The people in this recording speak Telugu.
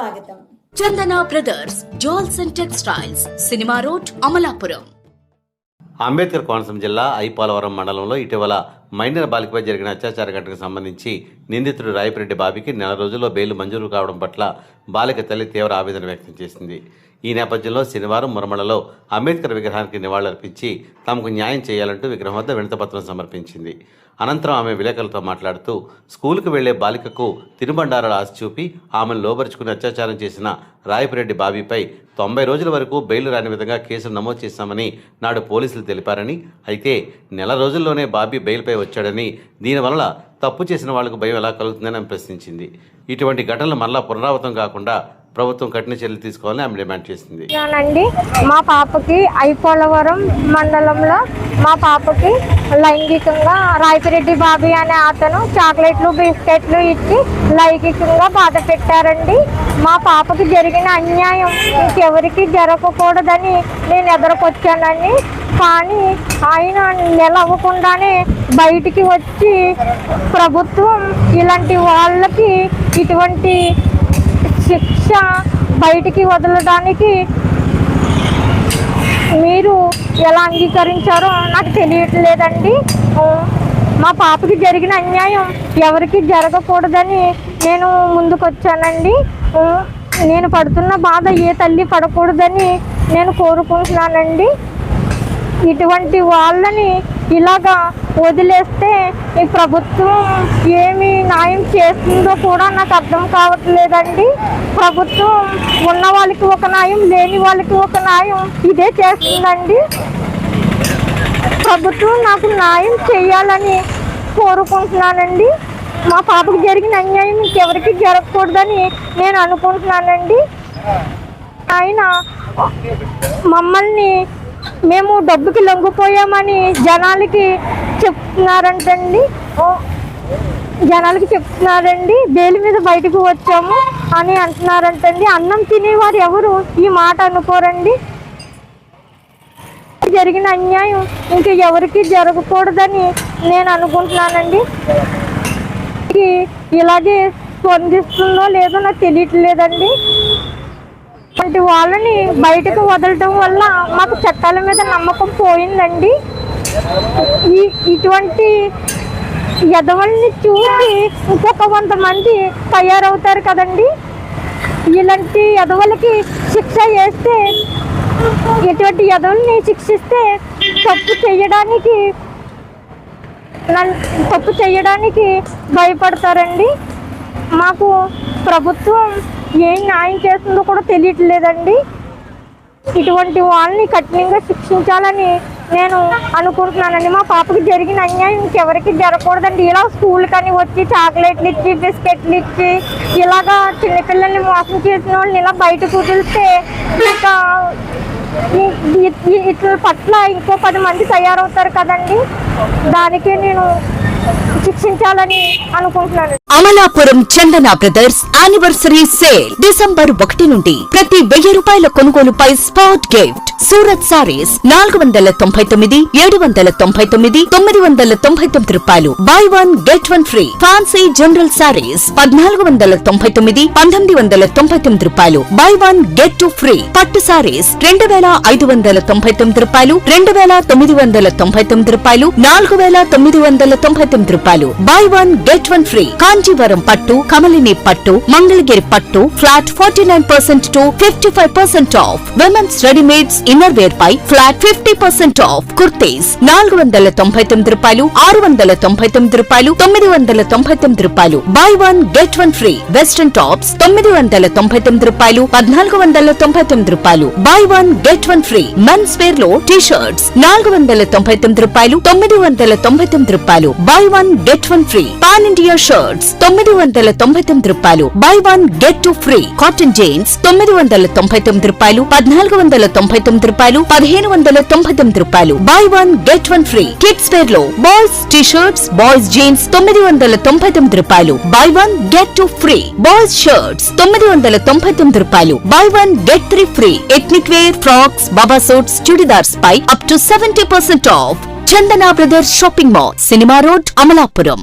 స్వాగతం. Chandana brothers jewels and textiles cinema road Amalapuram. Ambedkar Konaseema జిల్లా ఐపోలవరం మండలంలో ఇటీవల మైనర్ బాలికపై జరిగిన అత్యాచార ఘటనకు సంబంధించి నిందితుడు రాయపిరెడ్డి బాబీకి నెల రోజుల్లో బెయిల్ మంజూరు కావడం పట్ల బాలిక తల్లి తీవ్ర ఆవేదన వ్యక్తం చేసింది. ఈ నేపథ్యంలో శనివారం మురమలలో అంబేద్కర్ విగ్రహానికి నివాళులర్పించి తమకు న్యాయం చేయాలంటూ విగ్రహం వద్ద వినతపత్రం సమర్పించింది. అనంతరం ఆమె విలేకరులతో మాట్లాడుతూ స్కూలుకు వెళ్ళే బాలికకు తినుబండారాలు ఆశ చూపి ఆమెను లోబరుచుకుని అత్యాచారం చేసిన రాయపిరెడ్డి బాబీపై తొంభై రోజుల వరకు బెయిల్ రాని విధంగా కేసులు నమోదు చేశామని నాడు పోలీసులు తెలిపారని అయితే నెల రోజుల్లోనే బాబీ బెయిల్పై వచ్చాడని దీనివల్ల తప్పు చేసిన వాళ్ళకు భయం ఎలా కలుగుతుందని ఆమె ప్రశ్నించింది. ఇటువంటి ఘటనలు మరలా పునరావృతం కాకుండా ప్రభుత్వం కఠిన చర్యలు తీసుకోవాలని ఆమె డిమాండ్ చేసింది. అండి మా పాపకి ఐపోలవరం మండలంలో మా పాపకి లైంగికంగా రాయపిరెడ్డి బాబీ అనే అతను చాక్లెట్లు బిస్కెట్లు ఇచ్చి లైంగికంగా బాధ పెట్టారండి. మా పాపకి జరిగిన అన్యాయం ఇంకెవరికి జరగకూడదని నేను ఎదురుకొచ్చానండి. కానీ ఆయన నిలవకుండానే బయటికి వచ్చి ప్రభుత్వం ఇలాంటి వాళ్ళకి ఇటువంటి శిక్ష బయటికి వదలడానికి మీరు ఎలా అంగీకరించారో నాకు తెలియట్లేదండి. మా పాపకి జరిగిన అన్యాయం ఎవరికి జరగకూడదని నేను ముందుకొచ్చానండి. నేను పడుతున్న బాధ ఏ తల్లి పడకూడదని నేను కోరుకుంటున్నానండి. ఇటువంటి వాళ్ళని ఇలాగా వదిలేస్తే ఈ ప్రభుత్వం ఏమి న్యాయం చేస్తుందో కూడా నాకు అర్థం కావట్లేదండి. ప్రభుత్వం ఉన్న వాళ్ళకి ఒక న్యాయం లేని వాళ్ళకి ఒక న్యాయం ఇదే చేస్తుందండి. ప్రభుత్వం నాకు న్యాయం చేయాలని కోరుకుంటున్నానండి. మా పాపకు జరిగిన అన్యాయం ఇంకెవరికి జరగకూడదని నేను అనుకుంటున్నానండి. ఆయన మమ్మల్ని మేము డబ్బుకి లొంగిపోయామని జనాలకి చెప్తున్నారంటండి. జనాలకి చెప్తున్నారండి బెయిల్ మీద బయటకు వచ్చాము అని అంటున్నారంటండి. అన్నం తినేవారు ఎవరు? ఈ మాట అనుకోరండి. జరిగిన అన్యాయం ఇంక ఎవరికి జరగకూడదని నేను అనుకుంటున్నానండి. ఇలాగే స్పందిస్తుందో లేదో నాకు తెలియట్లేదండి. ఇలాంటి వాళ్ళని బయటకు వదలటం వల్ల మాకు చట్టాల మీద నమ్మకం పోయిందండి. ఈ ఇటువంటి ఎదవల్ని చూసి ఇంకొక వంద మంది తయారవుతారు కదండి. ఇలాంటి ఎదవలకి శిక్ష వేస్తే ఇటువంటి ఎదవల్ని శిక్షిస్తే తప్పు చేయడానికి నన్- తప్పు చేయడానికి భయపడతారండి. మాకు ప్రభుత్వం ఏం న్యాయం చేస్తుందో కూడా తెలియట్లేదండి. ఇటువంటి వాళ్ళని కఠినంగా శిక్షించాలని నేను అనుకుంటున్నానండి. మా పాపకి జరిగిన అన్యాయం ఇంకెవరికి జరగకూడదండి. ఇలా స్కూల్ కానీ వచ్చి చాక్లెట్లు ఇచ్చి బిస్కెట్లు ఇచ్చి ఇలాగా చిన్నపిల్లల్ని మోసం చేసిన వాళ్ళని ఇలా బయట కుదిలిస్తే ఇంకా ఇట్ల పట్ల ఇంకో పది మంది తయారవుతారు కదండి. దానికే నేను శిక్షించాలని అనుకుంటున్నాను. Amalapuram Chandana brothers anniversary sale December ఒకటి నుండి ప్రతి వెయ్యి రూపాయల కొనుగోలుపై స్పాట్ గిఫ్ట్. సూరత్ సారీస్ నాలుగు వందల తొంభై తొమ్మిది ఏడు వందల తొంభై తొమ్మిది తొమ్మిది వందల తొంభై తొమ్మిది రూపాయలు. Buy one get one free fancy general saris పద్నాలుగు వందల తొంభై తొమ్మిది పంతొమ్మిది వందల తొంభై తొమ్మిది రూపాయలు. Buy one get two free పట్టు సారీస్ రెండు వేల ఐదు వందల తొంభై తొమ్మిది రూపాయలు. రెండు వేల తొమ్మిది వందల తొంభై తొమ్మిది రూపాయలు. నాలుగు వేల తొమ్మిది వందల తొంభై తొమ్మిది రూపాయలు. Buy one get one free Kanjeevaram పట్టు కమలిని పట్టు మంగళగిరి పట్టు flat forty nine percent to fifty five percent off women's readymades inner wear pi flat fifty percent off kurtis నాలుగు వందల తొంభై తొమ్మిది రూపాయలు ఆరు వందల తొంభై తొమ్మిది రూపాయలు తొమ్మిది వందల తొంభై తొమ్మిది రూపాయలు. Buy one get one free western tops తొమ్మిది వందల తొంభై తొమ్మిది రూపాయలు పద్నాలుగు వందల తొంభై తొమ్మిది రూపాయలు. Buy one get one free men's వేర్లో T shirts నాలుగు వందల తొంభై తొమ్మిది రూపాయలు తొమ్మిది వందల తొంభై తొమ్మిది రూపాయలు. Buy one get one free pan India shirts తొమ్మిది వందల తొంభై తొమ్మిది రూపాయలు. Buy one get two free cotton jeans తొమ్మిది వందల తొంభై తొమ్మిది రూపాయలు. పద్నాలుగు వందల తొంభై తొమ్మిది రూపాయలు. పదిహేను వందల తొంభై తొమ్మిది రూపాయలు. Buy one get one free kids వేర్లో boys T shirts boys jeans తొమ్మిది వందల తొంభై తొమ్మిది రూపాయలు. Buy one get two free boys shirts తొమ్మిది వందల తొంభై తొమ్మిది రూపాయలు. Buy one get three free ethnic wear frocks baba suits churidars pi up to seventy percent off Chandana brothers shopping mall cinema road Amalapuram